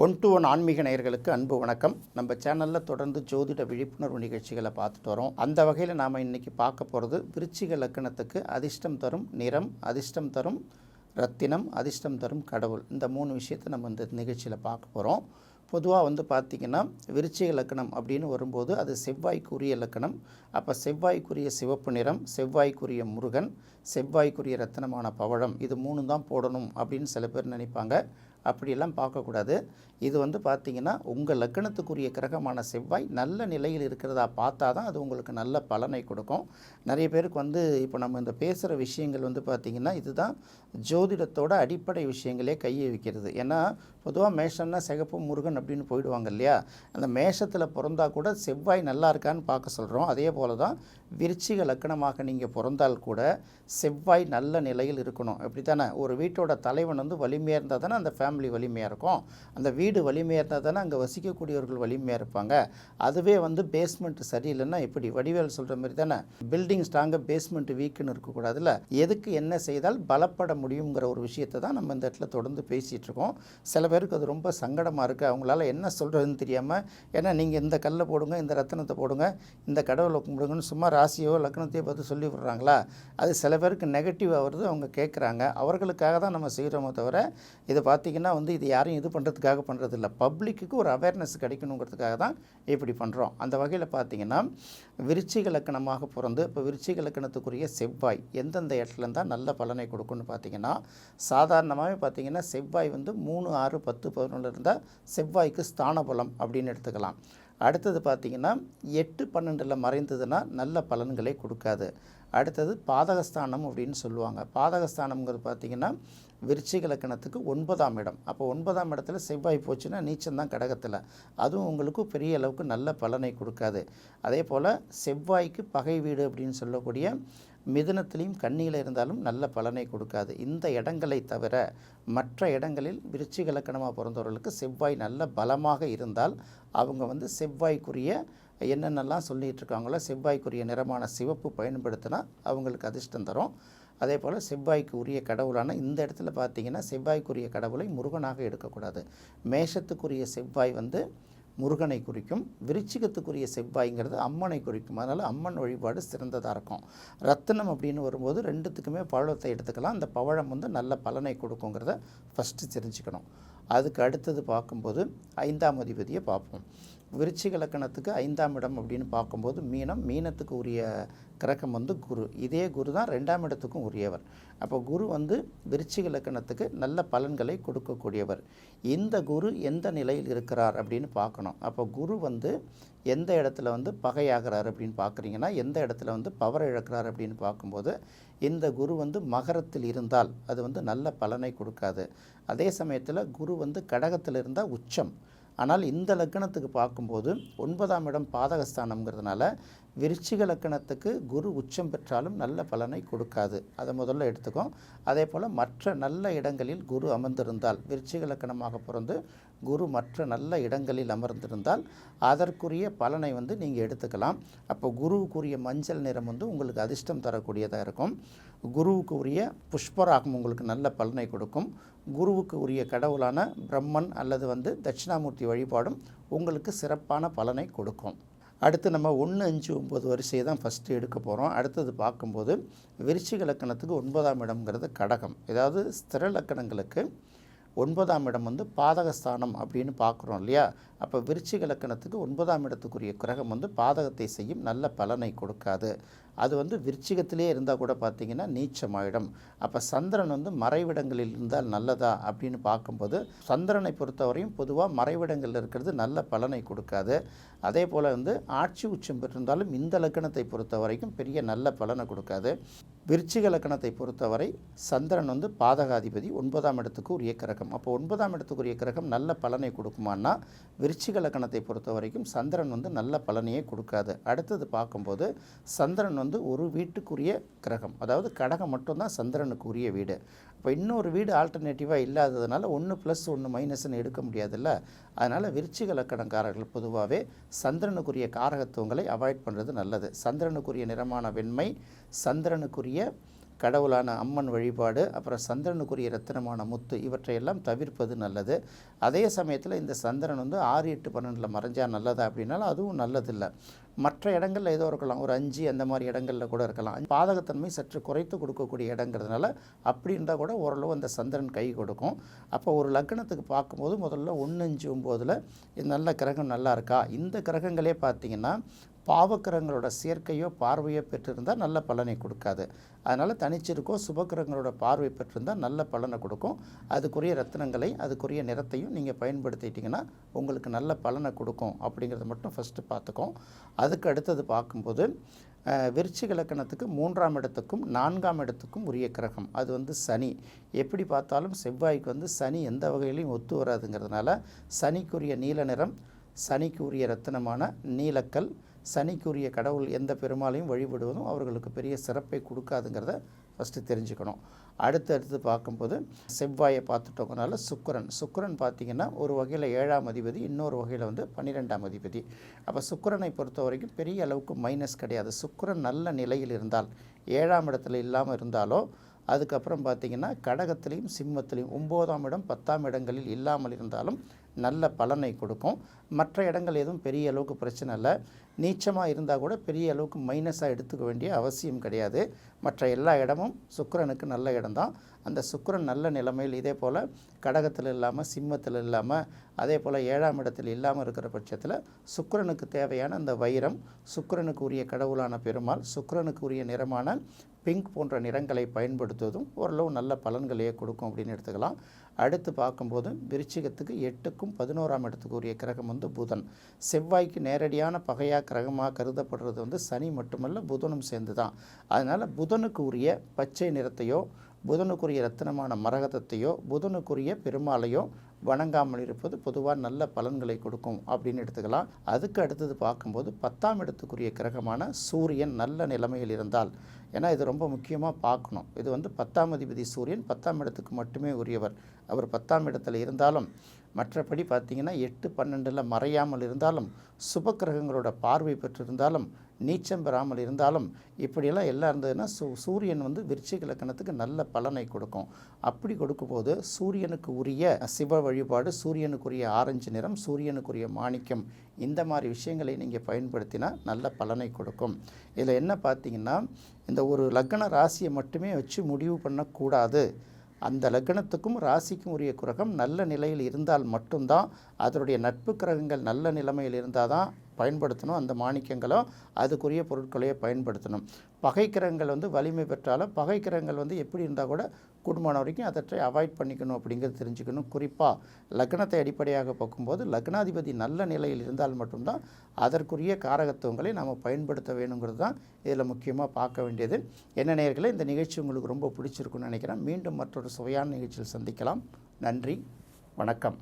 One to one ஆன்மீக நேயர்களுக்கு அன்பு வணக்கம். நம்ம சேனலில் தொடர்ந்து ஜோதிட விழிப்புணர்வு நிகழ்ச்சிகளை பார்த்துட்டு வரோம். அந்த வகையில் நாம் இன்றைக்கி பார்க்க போகிறது விருச்சிக லக்கணத்துக்கு அதிர்ஷ்டம் தரும் நிறம் அதிர்ஷ்டம் தரும் ரத்தினம் அதிர்ஷ்டம் தரும் கடவுள். இந்த மூணு விஷயத்தை நம்ம இந்த நிகழ்ச்சியில் பார்க்க போகிறோம் பொதுவாக வந்து பார்த்திங்கன்னா விருச்சிக லக்கணம் அப்படின்னு வரும்போது அது செவ்வாய்க்குரிய லக்கணம் அப்போ செவ்வாய்க்குரிய சிவப்பு நிறம் செவ்வாய்க்குரிய முருகன் செவ்வாய்க்குரிய ரத்தினமான பவழம். இது மூணு தான் போடணும் அப்படின்னு சில பேர் நினைப்பாங்க. அப்படியெல்லாம் பார்க்கக்கூடாது. இது வந்து பார்த்திங்கன்னா உங்கள் லக்கணத்துக்குரிய கிரகமான செவ்வாய் நல்ல நிலையில் இருக்கிறதா பார்த்தா தான் அது உங்களுக்கு நல்ல பலனை கொடுக்கும். நிறைய பேருக்கு வந்து இப்போ நம்ம இந்த பேசுகிற விஷயங்கள் வந்து பார்த்திங்கன்னா இதுதான் ஜோதிடத்தோட அடிப்படை விஷயங்களே கையை வைக்கிறது. ஏன்னா பொதுவாக மேஷம்னா சிகப்பு முருகன் அப்படின்னு போயிடுவாங்க இல்லையா? அந்த மேஷத்தில் பிறந்தா கூட செவ்வாய் நல்லா இருக்கான்னு பார்க்க சொல்கிறோம் அதே போல் தான் விருச்சிக லக்கணமாக நீங்கள் பிறந்தால் கூட செவ்வாய் நல்ல நிலையில் இருக்கணும். அப்படி தானே ஒரு வீட்டோட தலைவன் வந்து வலிமையாக இருந்தால் தானே அந்த ஃபேமிலி வலிமையாக இருக்கும். அந்த வீடு வலிமையாக இருந்தால் தானே அங்கே வசிக்கக்கூடியவர்கள் வலிமையாக இருப்பாங்க. அதுவே வந்து பேஸ்மெண்ட் சரியில்லைன்னா எப்படி? வடிவேல் சொல்கிற மாதிரி தானே? பில்டிங் ஸ்ட்ராங்காக பேஸ்மெண்ட் வீக்குன்னு இருக்கக்கூடாதுல்ல? எதுக்கு என்ன செய்தால் பலப்பட முடியுங்கிற ஒரு விஷயத்தை தான் நம்ம இந்த இடத்துல தொடர்ந்து பேசிகிட்டு இருக்கோம். சில பேருக்கு அது ரொம்ப சங்கடமாக இருக்குது அவங்களால என்ன சொல்கிறதுன்னு தெரியாமல் ஏன்னா நீங்கள் இந்த கல்லை போடுங்க இந்த ரத்தனத்தை போடுங்க இந்த கடவுளை கும்பிடுங்கன்னு சும்மா ராசியோ லக்னத்தையோ பார்த்து சொல்லி விடுறாங்களா? அது சில பேருக்கு நெகட்டிவாக வருது அவங்க கேட்குறாங்க அவர்களுக்காக தான் நம்ம செய்கிறோமோ தவிர இதை பார்த்திங்கன்னா வந்து இது யாரும் இது பண்ணுறதுக்காக பண்ணுறது இல்லை பப்ளிக்கு ஒரு அவேர்னஸ் கிடைக்கணுங்கிறதுக்காக தான் இப்படி பண்ணுறோம் அந்த வகையில் பார்த்திங்கன்னா விருச்சிக லக்கணமாக பிறந்து இப்போ விருச்சிக லக்கணத்துக்குரிய செவ்வாய் எந்தெந்த இடத்துல இருந்தால் நல்ல பலனை கொடுக்குன்னு பார்த்தீங்கன்னா சாதாரணமாகவே பார்த்தீங்கன்னா செவ்வாய் வந்து மூணு ஆறு பத்து பதினொன்று இருந்தால் செவ்வாய்க்கு ஸ்தான பலம் அப்படின்னு எடுத்துக்கலாம். அடுத்தது பார்த்திங்கன்னா எட்டு பன்னெண்டில் மறைந்ததுன்னா நல்ல பலன்களை கொடுக்காது. அடுத்தது பாதகஸ்தானம் அப்படின்னு சொல்லுவாங்க. பாதகஸ்தானம்ங்கிறது பார்த்திங்கன்னா விருச்சிக லக்கணத்துக்கு ஒன்பதாம் இடம். அப்போ ஒன்பதாம் இடத்துல செவ்வாய் போச்சுன்னா நீச்சம் தான் கடகத்தில். அதுவும் உங்களுக்கு பெரிய அளவுக்கு நல்ல பலனை கொடுக்காது. அதே போல் செவ்வாய்க்கு பகை வீடு அப்படின்னு சொல்லக்கூடிய மிதுனத்திலையும் கண்ணியில் இருந்தாலும் நல்ல பலனை கொடுக்காது. இந்த இடங்களை தவிர மற்ற இடங்களில் விருச்சிக லக்கணமாக பிறந்தவர்களுக்கு செவ்வாய் நல்ல பலமாக இருந்தால் அவங்க வந்து செவ்வாய்க்குரிய என்னென்னலாம் சொல்லிகிட்டு இருக்காங்களோ செவ்வாய்க்குரிய நிறமான சிவப்பு பயன்படுத்தினா அவங்களுக்கு அதிர்ஷ்டம் தரும். அதே போல் செவ்வாய்க்கு உரிய கடவுளான இந்த இடத்துல பார்த்தீங்கன்னா செவ்வாய்க்குரிய கடவுளை முருகனாக எடுக்கக்கூடாது. மேஷத்துக்குரிய செவ்வாய் வந்து முருகனை குறிக்கும் விருச்சிகத்துக்குரிய செவ்வாய்ங்கிறது அம்மனை குறிக்கும். அதனால் அம்மன் வழிபாடு சிறந்ததாக இருக்கும். ரத்தினம் அப்படின்னு வரும்போது ரெண்டுத்துக்குமே பவழத்தை எடுத்துக்கலாம். அந்த பவழம் வந்து நல்ல பலனை கொடுக்குங்கிறத ஃபஸ்ட்டு தெரிஞ்சுக்கணும். அதுக்கு அடுத்தது பார்க்கும்போது ஐந்தாம் அதிபதியை பார்ப்போம். விருச்சிக லக்கணத்துக்கு ஐந்தாம் இடம் அப்படின்னு பார்க்கும்போது மீனம் மீனத்துக்கு உரிய கிரகம் வந்து குரு. இதே குரு தான் ரெண்டாம் இடத்துக்கும் உரியவர். அப்போ குரு வந்து விருச்சிக லக்கணத்துக்கு நல்ல பலன்களை கொடுக்கக்கூடியவர். இந்த குரு எந்த நிலையில் இருக்கிறார் அப்படின்னு பார்க்கணும். அப்போ குரு வந்து எந்த இடத்துல வந்து பகையாகிறார் அப்படின்னு பார்க்குறீங்கன்னா எந்த இடத்துல வந்து பவர் இழக்கிறார் அப்படின்னு பார்க்கும்போது இந்த குரு வந்து மகரத்தில் இருந்தால் அது வந்து நல்ல பலனை கொடுக்காது. அதே சமயத்தில் குரு வந்து கடகத்தில் இருந்தால் உச்சம். ஆனால் இந்த லக்கணத்துக்கு பார்க்கும்போது ஒன்பதாம் இடம் பாதகஸ்தானம்ங்கிறதுனால விருச்சிக லக்கணத்துக்கு குரு உச்சம் பெற்றாலும் நல்ல பலனை கொடுக்காது. அதை முதல்ல எடுத்துக்கோ. அதே போல் மற்ற நல்ல இடங்களில் குரு அமர்ந்திருந்தால் விருச்சிக லக்கணமாக பிறந்து குரு மற்ற நல்ல இடங்களில் அமர்ந்திருந்தால் அதற்குரிய பலனை வந்து நீங்கள் எடுத்துக்கலாம். அப்போ குருவுக்குரிய மஞ்சள் நிறம் வந்து உங்களுக்கு அதிர்ஷ்டம் தரக்கூடியதாக இருக்கும். குருவுக்குரிய புஷ்பராகம் உங்களுக்கு நல்ல பலனை கொடுக்கும். குருவுக்கு உரிய கடவுளான பிரம்மன் அல்லது வந்து தட்சிணாமூர்த்தி வழிபாடும் உங்களுக்கு சிறப்பான பலனை கொடுக்கும். அடுத்து நம்ம ஒன்று அஞ்சு ஒம்பது வரிசையை தான் ஃபஸ்ட்டு எடுக்க போகிறோம் அடுத்தது பார்க்கும்போது விருச்சிக லக்கணத்துக்கு ஒன்பதாம் இடம்ங்கிறது கடகம். ஏதாவது ஸ்திர லக்கணங்களுக்கு ஒன்பதாம் இடம் வந்து பாதகஸ்தானம் அப்படின்னு பார்க்குறோம் இல்லையா? அப்போ விருச்சிக லக்கணத்துக்கு ஒன்பதாம் இடத்துக்குரிய கிரகம் வந்து பாதகத்தை செய்யும் நல்ல பலனை கொடுக்காது. அது வந்து விருச்சிகத்திலே இருந்தால் கூட பார்த்திங்கன்னா நீச்சமாயிடும். அப்போ சந்திரன் வந்து மறைவிடங்களில் இருந்தால் நல்லதா அப்படின்னு பார்க்கும்போது சந்திரனை பொறுத்தவரையும் பொதுவாக மறைவிடங்களில் இருக்கிறது நல்ல பலனை கொடுக்காது. அதே போல் வந்து ஆட்சி உச்சம் பெற்றிருந்தாலும் இந்த லக்கணத்தை பொறுத்த வரைக்கும் பெரிய நல்ல பலனை கொடுக்காது. விருச்சிக லக்கணத்தை பொறுத்தவரை சந்திரன் வந்து பாதகாதிபதி ஒன்பதாம் இடத்துக்கு உரிய கிரகம். அப்போ ஒன்பதாம் இடத்துக்கு உரிய கிரகம் நல்ல பலனை கொடுக்குமான்னா விருச்சிக லக்கணத்தை பொறுத்த வரைக்கும் சந்திரன் வந்து நல்ல பலனையே கொடுக்காது. அடுத்தது பார்க்கும்போது சந்திரன் வந்து ஒரு வீட்டுக்குரிய கிரகம். அதாவது கடகம் மட்டும்தான் சந்திரனுக்கு உரிய வீடு. இப்போ இன்னொரு வீடு ஆல்டர்னேட்டிவாக இல்லாததுனால ஒன்று ப்ளஸ் ஒன்று மைனஸ்னு எடுக்க முடியாதுல்ல? அதனால் விருச்சிக லக்கணக்காரர்கள் பொதுவாகவே சந்திரனுக்குரிய காரகத்துவங்களை அவாய்ட் பண்ணுறது நல்லது. சந்திரனுக்குரிய நிறமான வெண்மை சந்திரனுக்குரிய கடவுளான அம்மன் வழிபாடு அப்புறம் சந்திரனுக்குரிய ரத்தினமான முத்து இவற்றையெல்லாம் தவிர்ப்பது நல்லது. அதே சமயத்தில் இந்த சந்திரன் வந்து ஆறு எட்டு பன்னெண்டில் மறைஞ்சால் நல்லதா அப்படின்னாலும் அதுவும் நல்லதில்லை. மற்ற இடங்களில் ஏதோ இருக்கலாம். ஒரு அஞ்சு அந்த மாதிரி இடங்களில் கூட இருக்கலாம். பாதகத்தன்மை சற்று குறைத்து கொடுக்கக்கூடிய இடங்கிறதுனால அப்படி இருந்தால் கூட ஓரளவு அந்த சந்திரன் கை கொடுக்கும். அப்போ ஒரு லக்னத்துக்கு பார்க்கும்போது முதல்ல ஒன்று அஞ்சு ஒம்போதில் நல்ல கிரகம் நல்லா இருக்கா? இந்த கிரகங்களே பார்த்தீங்கன்னா பாவக்கிரகங்களோட சேர்க்கையோ பார்வையோ பெற்றிருந்தால் நல்ல பலனை கொடுக்காது. அதனால் தனிச்சிருக்கோ சுபக்கிரகங்களோட பார்வை பெற்றிருந்தால் நல்ல பலனை கொடுக்கும். அதுக்குரிய ரத்தினங்களை அதுக்குரிய நிறத்தையும் நீங்கள் பயன்படுத்திட்டிங்கன்னா உங்களுக்கு நல்ல பலனை கொடுக்கும் அப்படிங்கிறத மட்டும் ஃபஸ்ட்டு பார்த்துக்கோம். அதுக்கு அடுத்தது பார்க்கும்போது விருச்சிக லக்கணத்துக்கு மூன்றாம் இடத்துக்கும் நான்காம் இடத்துக்கும் உரிய கிரகம். அது வந்து சனி. எப்படி பார்த்தாலும் செவ்வாய்க்கு வந்து சனி எந்த வகையிலையும் ஒத்து வராதுங்கிறதுனால சனிக்குரிய நீல நிறம் சனிக்குரிய ரத்தினமான நீலக்கல் சனிக்குரிய கடவுள் எந்த பெருமாளையும் வழிபடுவதும் அவர்களுக்கு பெரிய சிறப்பை கொடுக்காதுங்கிறத ஃபஸ்ட்டு தெரிஞ்சுக்கணும். அடுத்து அடுத்து பார்க்கும்போது செவ்வாயை பார்த்துட்டோங்கனால சுக்கரன். சுக்கரன் பார்த்திங்கன்னா ஒரு வகையில் ஏழாம் அதிபதி இன்னொரு வகையில் வந்து பன்னிரெண்டாம் அதிபதி. அப்போ சுக்கரனை பொறுத்த வரைக்கும் பெரிய அளவுக்கு மைனஸ் கிடையாது. சுக்கரன் நல்ல நிலையில் இருந்தால் ஏழாம் இடத்துல இல்லாமல் இருந்தாலோ அதுக்கப்புறம் பார்த்திங்கன்னா கடகத்திலையும் சிம்மத்திலையும் ஒம்போதாம் இடம் பத்தாம் இடங்களில் இல்லாமல் இருந்தாலும் நல்ல பலனை கொடுக்கும். மற்ற இடங்கள் எதுவும் பெரிய அளவுக்கு பிரச்சனை இல்லை. நீச்சமாக இருந்தால் கூட பெரிய அளவுக்கு மைனஸாக எடுத்துக்க வேண்டிய அவசியம் கிடையாது. மற்ற எல்லா இடமும் சுக்கரனுக்கு நல்ல இடம்தான். அந்த சுக்கரன் நல்ல நிலைமையில் இதே போல் கடகத்தில் இல்லாமல் சிம்மத்தில் இல்லாமல் அதே போல் ஏழாம் இடத்தில் இல்லாமல் இருக்கிற பட்சத்தில் சுக்கரனுக்கு தேவையான அந்த வைரம் சுக்கரனுக்கு உரிய கடவுளான பெருமாள் சுக்கிரனுக்கு உரிய நிறமான பிங்க் போன்ற நிறங்களை பயன்படுத்துவதும் ஓரளவு நல்ல பலன்களையே கொடுக்கும் அப்படின்னு எடுத்துக்கலாம். அடுத்து பார்க்கும்போது விருச்சிகத்துக்கு எட்டுக்கும் பதினோராம் இடத்துக்கு உரிய கிரகம் வந்து புதன். செவ்வாய்க்கு நேரடியான பகையாக கிரகமாக கருதப்படுறது வந்து சனி மட்டுமல்ல புதனும் சேர்ந்து தான் அதனால் புதனுக்கு உரிய பச்சை நிறத்தையோ புதனுக்குரிய ரத்தினமான மரகதத்தையோ புதனுக்குரிய பெருமாளையோ வணங்காமல் இருப்பது பொதுவாக நல்ல பலன்களை கொடுக்கும் அப்படின்னு எடுத்துக்கலாம். அதுக்கு அடுத்தது பார்க்கும்போது பத்தாம் இடத்துக்குரிய கிரகமான சூரியன் நல்ல நிலைமையில் இருந்தால். ஏன்னா இது ரொம்ப முக்கியமாக பார்க்கணும். இது வந்து பத்தாம் அதிபதி சூரியன் பத்தாம் இடத்துக்கு மட்டுமே உரியவர். அவர் பத்தாம் இடத்துல இருந்தாலும் மற்றபடி பார்த்தீங்கன்னா எட்டு பன்னெண்டில் மறையாமல் இருந்தாலும் சுப கிரகங்களோட பார்வை பெற்றிருந்தாலும் நீச்சம் பெறாமல் இருந்தாலும் இப்படியெல்லாம் எல்லாம் இருந்ததுன்னா சூ சூரியன் வந்து விருச்சிக லக்கணத்துக்கு நல்ல பலனை கொடுக்கும். அப்படி கொடுக்கும்போது சூரியனுக்கு உரிய சிவ வழிபாடு சூரியனுக்குரிய ஆரஞ்சு நிறம் சூரியனுக்குரிய மாணிக்கம் இந்த மாதிரி விஷயங்களை நீங்கள் பயன்படுத்தினா நல்ல பலனை கொடுக்கும். இதில் என்ன பார்த்தீங்கன்னா இந்த ஒரு லக்ன ராசியை மட்டுமே வச்சு முடிவு பண்ணக்கூடாது. அந்த லக்னத்துக்கும் ராசிக்கும் உரிய கிரகம் நல்ல நிலையில் இருந்தால் மட்டும்தான் அதனுடைய நட்பு கிரகங்கள் நல்ல நிலைமையில் இருந்தால் தான் பயன்படுத்தணும் அந்த மாணிக்கங்களோ அதுக்குரிய பொருட்களையோ பயன்படுத்தணும். பகைக்கிரகங்கள் வந்து வலிமை பெற்றாலும் பகைக்கிரகங்கள் வந்து எப்படி இருந்தால் கூட குடும்பம் வரைக்கும் அதற்றை அவாய்ட் பண்ணிக்கணும் அப்படிங்கிறது தெரிஞ்சுக்கணும். குறிப்பாக லக்னத்தை அடிப்படையாக பார்க்கும்போது லக்னாதிபதி நல்ல நிலையில் இருந்தால் மட்டும்தான் அதற்குரிய காரகத்துவங்களை நாம் பயன்படுத்த வேணுங்கிறது தான் இதில் முக்கியமாக பார்க்க வேண்டியது. என்ன நேர்களை இந்த நிகழ்ச்சி உங்களுக்கு ரொம்ப பிடிச்சிருக்குன்னு நினைக்கிறேன். மீண்டும் மற்றொரு சுவையான நிகழ்ச்சியில் சந்திக்கலாம். நன்றி. வணக்கம்.